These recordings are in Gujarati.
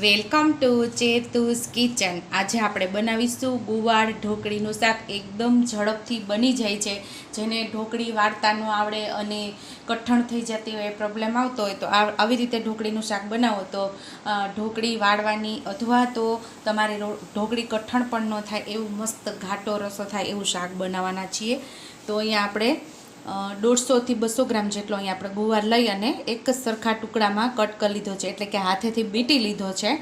Welcome to ચેતુસ kitchen. આજે આપણે બનાવીશું ગુવાર ઢોકળીનું શાક. એકદમ ઝડપથી બની જાય છે. જેને ઢોકળી વાળતા ન આવડે અને કઠણ થઈ જતી હોય પ્રોબ્લેમ આવતો હોય, તો આવી રીતે ઢોકળીનું શાક બનાવો. તો ઢોકળી વાળવાની અથવા તો તમારે ઢોકળી કઠણ પણ ન થાય, એવું મસ્ત ઘાટો રસો થાય, એવું શાક બનાવવાના છીએ. તો અહીંયા આપણે દોઢસોથી બસો ગ્રામ જેટલો અહીંયા આપણે ગુવાર લઈ અને એક સરખા ટુકડામાં કટ કરી લીધો છે. એટલે કે હાથેથી બીટી લીધો છે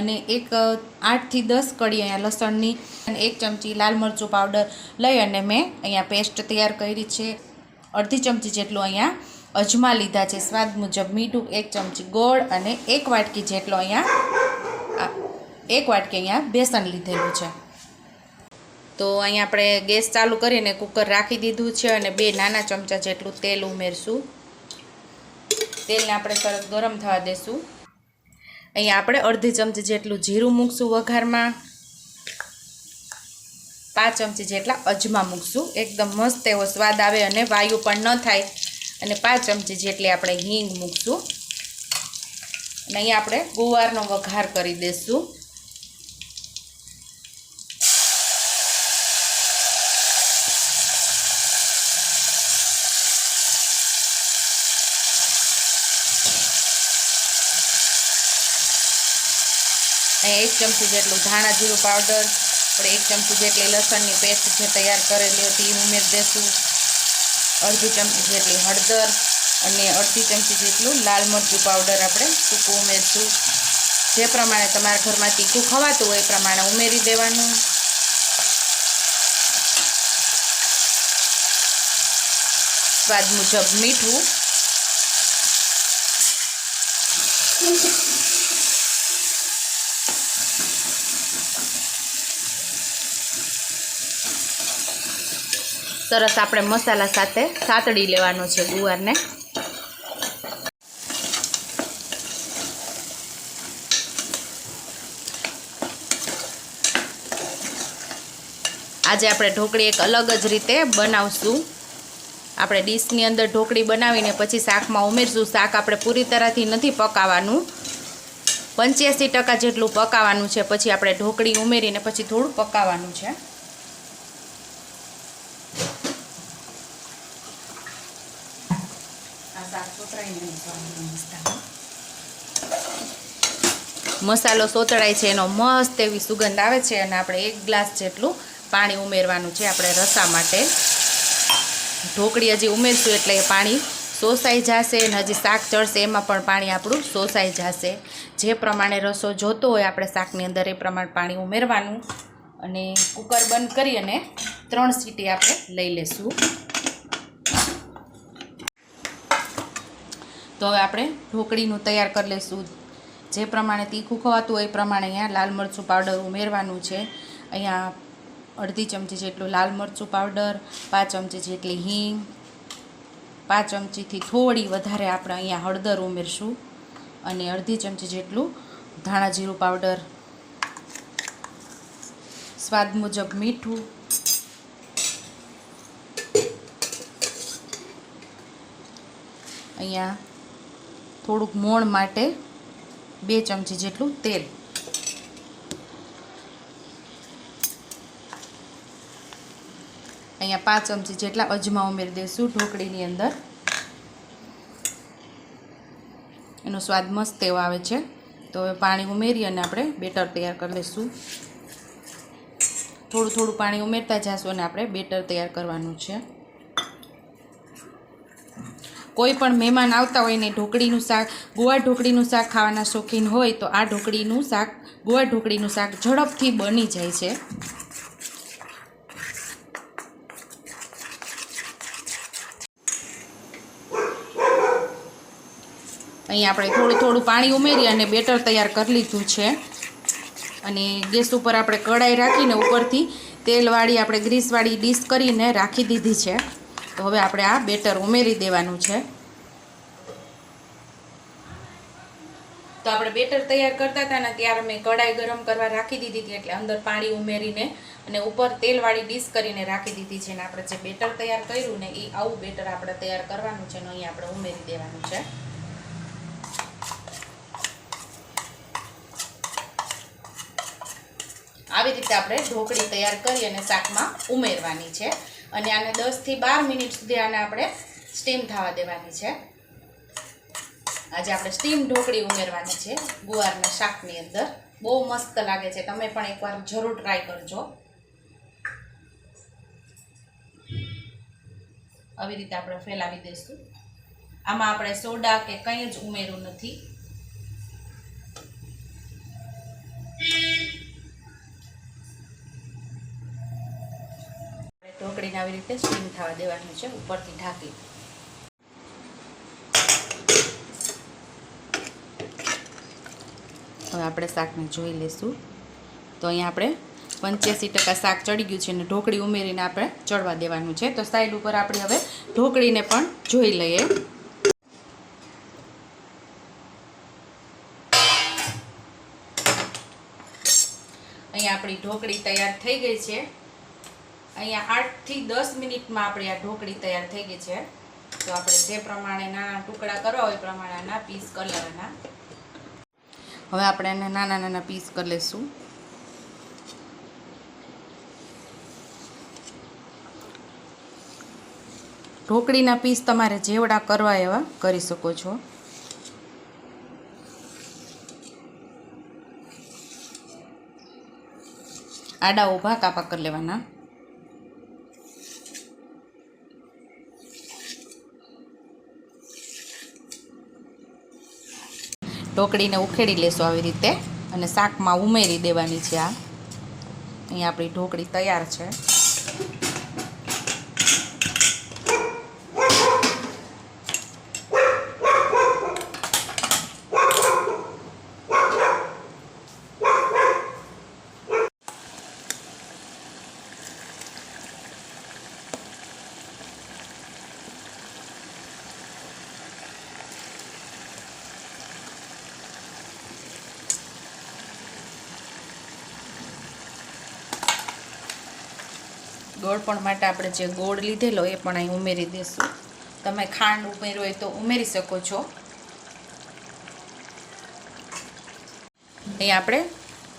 અને એક આઠથી દસ કડી અહીંયા લસણની અને એક ચમચી લાલ મરચું પાવડર લઈ અને મેં અહીંયા પેસ્ટ તૈયાર કરી છે. અડધી ચમચી જેટલું અહીંયા અજમા લીધા છે. સ્વાદ મુજબ મીઠું, એક ચમચી ગોળ અને એક વાટકી જેટલો અહીંયા એક વાટકી અહીંયા બેસન લીધેલું છે. તો અહીંયા આપણે ગેસ ચાલુ કરીને કુકર રાખી દીધું છે અને બે નાના ચમચા જેટલું તેલ ઉમેરશું. તેલને આપણે સરસ ગરમ થવા દેશું. અહીંયા આપણે અડધી ચમચી જેટલું જીરું મૂકશું વઘારમાં. પાંચ ચમચી જેટલા અજમા મૂકશું. એકદમ મસ્ત એવો સ્વાદ આવે અને વાયુ પણ ન થાય. અને પાંચ ચમચી જેટલી આપણે હિંગ મૂકશું. અને અહીંયા આપણે ગુવારનો વઘાર કરી દઈશું અહીંયા એક ચમચી જેટલું ધાણા જીરું પાવડર આપણે એક ચમચી જેટલી લસણની પેસ્ટ જે તૈયાર કરેલી હતી એ ઉમેરી દઈશું અડધી ચમચી જેટલી હળદર અને અડધી ચમચી જેટલું લાલ મરચું પાવડર આપણે સૂકું ઉમેરશું. જે પ્રમાણે તમારા ઘરમાં તીખું ખવાતું હોય એ પ્રમાણે ઉમેરી દેવાનું. સ્વાદ મુજબ મીઠું. સરસ આપણે મસાલા સાથે સાતડી લેવાનો છે ગુવારને. આજે આપણે ઢોકળી એક અલગ જ રીતે બનાવશું. આપણે ડીશની અંદર ઢોકળી બનાવીને પછી શાકમાં ઉમેરશું. શાક આપણે પૂરી તરહથી નથી પકાવવાનું પંચ્યાસી ટકા જેટલું પકાવવાનું છે. પછી આપણે ઢોકળી ઉમેરીને પછી થોડું પકાવવાનું છે. મસાલો સોતળાય છે, એનો મસ્ત એવી સુગંધ આવે છે અને આપણે એક ગ્લાસ જેટલું પાણી ઉમેરવાનું છે આપણે રસા માટે. ઢોકળી હજી ઉમેરશું એટલે એ પાણી સોસાઈ જશે અને હજી શાક ચડશે, એમાં પણ પાણી આપણું સોસાઈ જશે. જે પ્રમાણે રસો જોતો હોય આપણે શાકની અંદર એ પ્રમાણે પાણી ઉમેરવાનું અને કુકર બંધ કરી અને ત્રણ સીટી આપણે લઈ લેશું. તો હવે આપણે ઢોકળીનું તૈયાર કરી લઈશું જે પ્રમાણે તીખું ખવાતું હોય એ પ્રમાણે અહીંયા લાલ મરચું પાવડર ઉમેરવાનું છે. અહીંયા અડધી ચમચી જેટલું લાલ મરચું પાવડર, પાંચ ચમચી જેટલી હિંગ, પાંચ ચમચીથી થોડી વધારે આપણે અહીંયા હળદર ઉમેરશું અને અડધી ચમચી જેટલું ધાણા જીરું પાવડર. સ્વાદ મુજબ મીઠું. અહીંયા થોડુંક મોણ માટે બે ચમચી જેટલું તેલ. અહીંયા પાંચ ચમચી જેટલા અજમા ઉમેરી દઈશું ઢોકળીની અંદર. એનો સ્વાદ મસ્ત એવો આવે છે. તો હવે પાણી ઉમેરી અને આપણે બેટર તૈયાર કરી લઈશું. થોડું થોડું પાણી ઉમેરતા જઈશું અને આપણે બેટર તૈયાર કરવાનું છે. કોઈ પણ મહેમાન આવતા હોય ને ઢોકળીનું શાક ગુવાર ઢોકળીનું શાક ખાવાના શોખીન હોય તો આ ઢોકળીનું શાક ગુવાર ઢોકળીનું શાક ઝડપથી બની જાય છે. અહીં આપણે થોડું થોડું પાણી ઉમેરી અને બેટર તૈયાર કરી લીધું છે. અને ગેસ ઉપર આપણે કડાઈ રાખીને ઉપરથી તેલવાળી આપણે ગ્રીસવાળી ડીશ કરીને રાખી દીધી છે. તો હવે આપણે આ બેટર ઉમેરી દેવાનું છે. તો આપણે બેટર તૈયાર કરતા હતા ને ત્યારે મેં કઢાઈ ગરમ કરવા રાખી દીધી હતી એટલે અંદર પાણી ઉમેરીને અને ઉપર તેલવાળી ડીશ કરીને રાખી દીધી છે અને આપણે જે બેટર તૈયાર કર્યું ને એ આવું બેટર આપણે તૈયાર કરવાનું છે ને અહીં આપણે ઉમેરી દેવાનું છે. આવી રીતે આપણે ઢોકળી તૈયાર કરી અને શાકમાં ઉમેરવાની છે. અને આને દસથી બાર મિનિટ સુધી આને આપણે સ્ટીમ થવા દેવાની છે. આજે આપણે સ્ટીમ ઢોકળી ઉમેરવાની છે ગુવારના શાકની અંદર. બહુ મસ્ત લાગે છે. તમે પણ એકવાર જરૂર ટ્રાય કરજો. આવી રીતે આપણે ફેલાવી દઈશું. આમાં આપણે સોડા કે કંઈ જ ઉમેરું નથી. આવી રીતે સ્ટીમ થવા દેવાનું છે, ઉપરથી ઢાંકી. હવે આપણે શાકને જોઈ લઈશું. તો અહીંયા આપણે પંચ્યાસી ટકા શાક ચડી ગયું છે અને ઢોકળી ઉમેરીને આપણે ચડવા દેવાનું છે. તો સાઈડ ઉપર આપણે હવે ઢોકળીને પણ જોઈ લઈએ. અહીંયા આપણી ઢોકળી તૈયાર થઈ ગઈ છે. અહીંયા આઠથી દસ મિનિટમાં આપણી આ ઢોકળી તૈયાર થઈ ગઈ છે. તો આપણે જે પ્રમાણે નાના ટુકડા કરવા હોય એ પ્રમાણે પીસ કરી લેવાના હવે આપણે એને નાના નાના પીસ કરી લઈશું. ઢોકળીના પીસ તમારે જેવડા કરવા એવા કરી શકો છો. આડા ઊભા કાપા કરી લેવાના. ઢોકળીને ઉખેડી લેશો આવી રીતે. અને શાકમાં ઉમેરી દેવાની છે આ. અહીંયા આપણી ઢોકળી તૈયાર છે. ગોળ પણ માટે આપણે જે ગોળ લીધેલો એ પણ અહીં ઉમેરી દઈશું. તમે ખાંડ ઉમેરો હોય તો ઉમેરી શકો છો. અહીં આપણે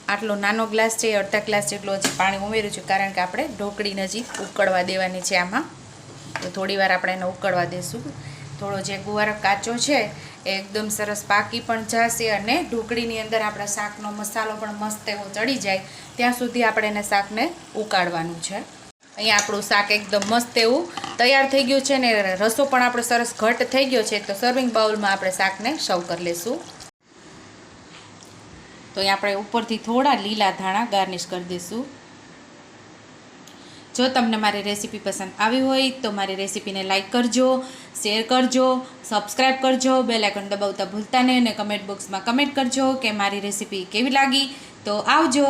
આટલો નાનો ગ્લાસ છે, અડધા ગ્લાસ જેટલો હજી પાણી ઉમેર્યું છે, કારણ કે આપણે ઢોકળી નજીક ઉકળવા દેવાની છે આમાં. તો થોડી વાર આપણે એને ઉકળવા દઈશું. થોડો જે ગુવાર કાચો છે, એ એકદમ સરસ પાકી પણ જશે અને ઢોકળીની અંદર આપણા શાકનો મસાલો પણ મસ્ત એવો ચડી જાય. ત્યાં સુધી આપણે એને શાકને ઉકાળવાનું છે. અહીંયા આપણું શાક એકદમ મસ્ત એવું તૈયાર થઈ ગયું છે ને રસો પણ આપણો સરસ ઘટ થઈ ગયો છે, તો સર્વિંગ બાઉલમાં આપણે શાકને સર્વ કરી લઈશું તો અહીંયા આપણે ઉપરથી થોડા લીલા ધાણા ગાર્નિશ કરી દઈશું. જો તમને મારી રેસીપી પસંદ આવી હોય, તો મારી રેસીપીને લાઇક કરજો શેર કરજો સબસ્ક્રાઈબ કરજો બેલ આઇકન દબાવતા ભૂલતા નહીં અને કમેન્ટ બોક્સમાં કમેન્ટ કરજો કે મારી રેસીપી કેવી લાગી. તો આવજો.